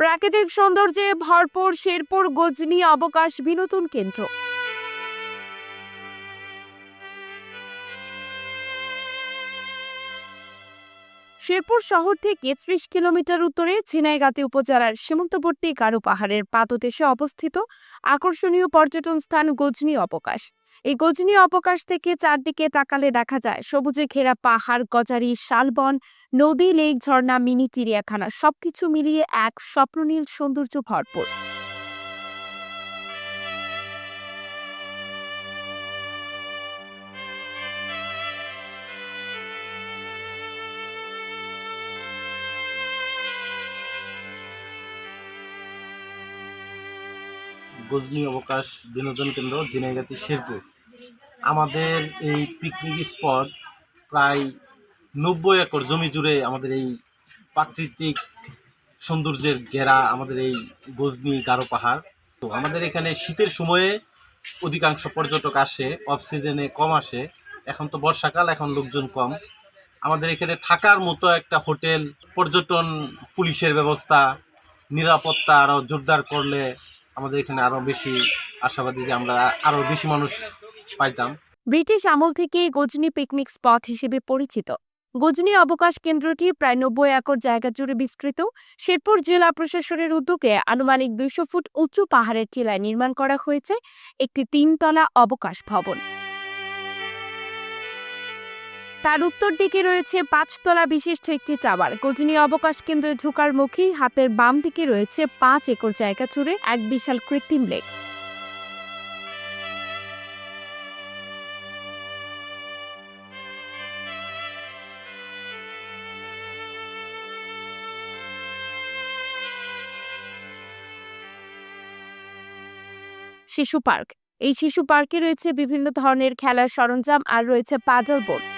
প্রাকৃতিক সৌন্দর্যে ভরপুর শেরপুর গজনি অবকাশ বিনোদন কেন্দ্র। শেরপুর শহর থেকে ত্রিশ কিলোমিটার উত্তরে ঝিনাইগাতি উপজেলার সীমান্তবর্তী গারো পাহাড়ের পাদদেশে অবস্থিত আকর্ষণীয় পর্যটন স্থান গজনি অবকাশ। এই গজনি অবকাশ থেকে চারদিকে তাকালে দেখা যায় সবুজে ঘেরা পাহাড়, গজারি, শালবন, নদী, লেক, ঝর্ণা, মিনি চিড়িয়াখানা সবকিছু মিলিয়ে এক স্বপ্ননীল সৌন্দর্য ভরপুর। গজনি অবকাশ বিনোদন কেন্দ্র, জিনাইগাতি শেরপুর। আমাদের এই পিকনিক স্পট প্রায় নব্বই একর জমি জুড়ে আমাদের এই প্রাকৃতিক সৌন্দর্যের ঘেরা আমাদের এই গজনি গারো পাহাড়। তো আমাদের এখানে শীতের সময়ে অধিকাংশ পর্যটক আসে অফ সিজনে কম আসে। এখন তো বর্ষাকাল, এখন লোকজন কম। আমাদের এখানে থাকার মতো একটা হোটেল, পর্যটন পুলিশের ব্যবস্থা, নিরাপত্তা আরও জোরদার করলে আমাদের এখানে আরও বেশি আশাবাদী যে আমরা আরও বেশি মানুষ পাইতাম। ব্রিটিশ আমল থেকে গজনি পিকনিক স্পট হিসেবে পরিচিত। গজনি অবকাশ কেন্দ্রটি প্রায় নব্বই একর জায়গা জুড়ে বিস্তৃত। শেরপুর জেলা প্রশাসনের উদ্যোগে আনুমানিক দুইশো ফুট উঁচু পাহাড়ের টিলায় নির্মাণ করা হয়েছে একটি তিনতলা অবকাশ ভবন। তার উত্তর দিকে রয়েছে পাঁচতলা বিশিষ্ট একটি টাওয়ার। গজনি অবকাশ কেন্দ্রে ঢোকার মুখী হাতের বাম দিকে রয়েছে পাঁচ একর জায়গা জুড়ে এক বিশাল কৃত্রিম লেক। শিশু পার্ক। এই শিশু পার্কে রয়েছে বিভিন্ন ধরনের খেলার সরঞ্জাম আর রয়েছে পাজল বোর্ড।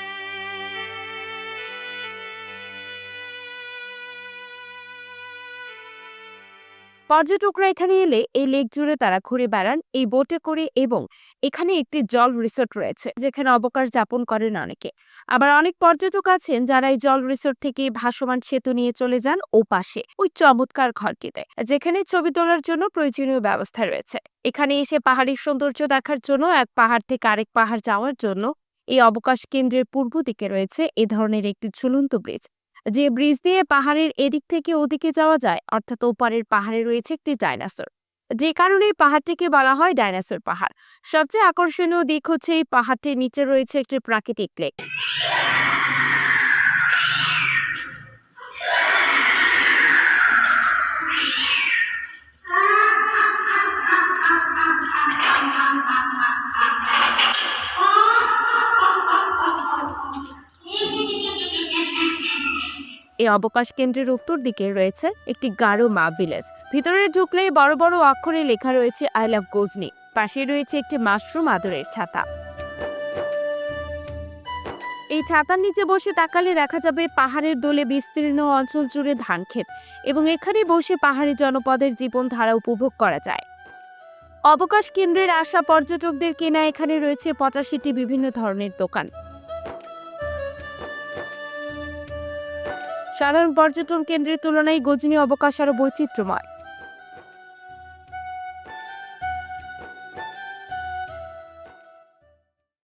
পর্যটকরা এখানে এলে এই লেক জুড়ে তারা ঘুরে বেড়ান, এই বোটে করে এবং এখানে একটি জল রিসোর্ট রয়েছে, যেখানে অবকাশ যাপন করেন অনেকে। আবার অনেক পর্যটক আছেন যারা এই জল রিসোর্ট থেকে ভাসমান সেতু নিয়ে চলে যান ও পাশে ওই চমৎকার ঘরটিতে, যেখানে ছবি তোলার জন্য প্রয়োজনীয় ব্যবস্থা রয়েছে। এখানে এসে পাহাড়ের সৌন্দর্য দেখার জন্য, এক পাহাড় থেকে আরেক পাহাড় যাওয়ার জন্য এই অবকাশ কেন্দ্রের পূর্ব দিকে রয়েছে এ ধরনের একটি ঝুলন্ত ব্রিজ। যে ব্রিজ দিয়ে পাহাড়ের এদিক থেকে ওদিকে যাওয়া যায়, অর্থাৎ ওপারের পাহাড়ে রয়েছে একটি ডাইনোসর। যে কারণে এই পাহাড়টিকে বলা হয় ডাইনোসর পাহাড়। সবচেয়ে আকর্ষণীয় দিক হচ্ছে এই পাহাড়টির নিচে রয়েছে একটি প্রাকৃতিক লেক। এই অবকাশ কেন্দ্রের উত্তর দিকে রয়েছে একটি গারো মা ভিলেজ। ভিতরে ঢুকলেই বড় বড় অক্ষরে লেখা রয়েছে আই লাভ গজনি পাশে রয়েছে একটি মাশরুম আদরের ছাতা। এই ছাতার নিচে বসে তাকালে দেখা যাবে পাহাড়ের দোলে বিস্তীর্ণ অঞ্চল জুড়ে ধান ক্ষেত এবং এখানে বসে পাহাড়ি জনপদের জীবনধারা উপভোগ করা যায়। অবকাশ কেন্দ্রের আসা পর্যটকদের কেনা এখানে রয়েছে পঁচাশিটি বিভিন্ন ধরনের দোকান। সাধারণ পর্যটন কেন্দ্রের তুলনায় গজনি অবকাশ আরও বৈচিত্র্যময়।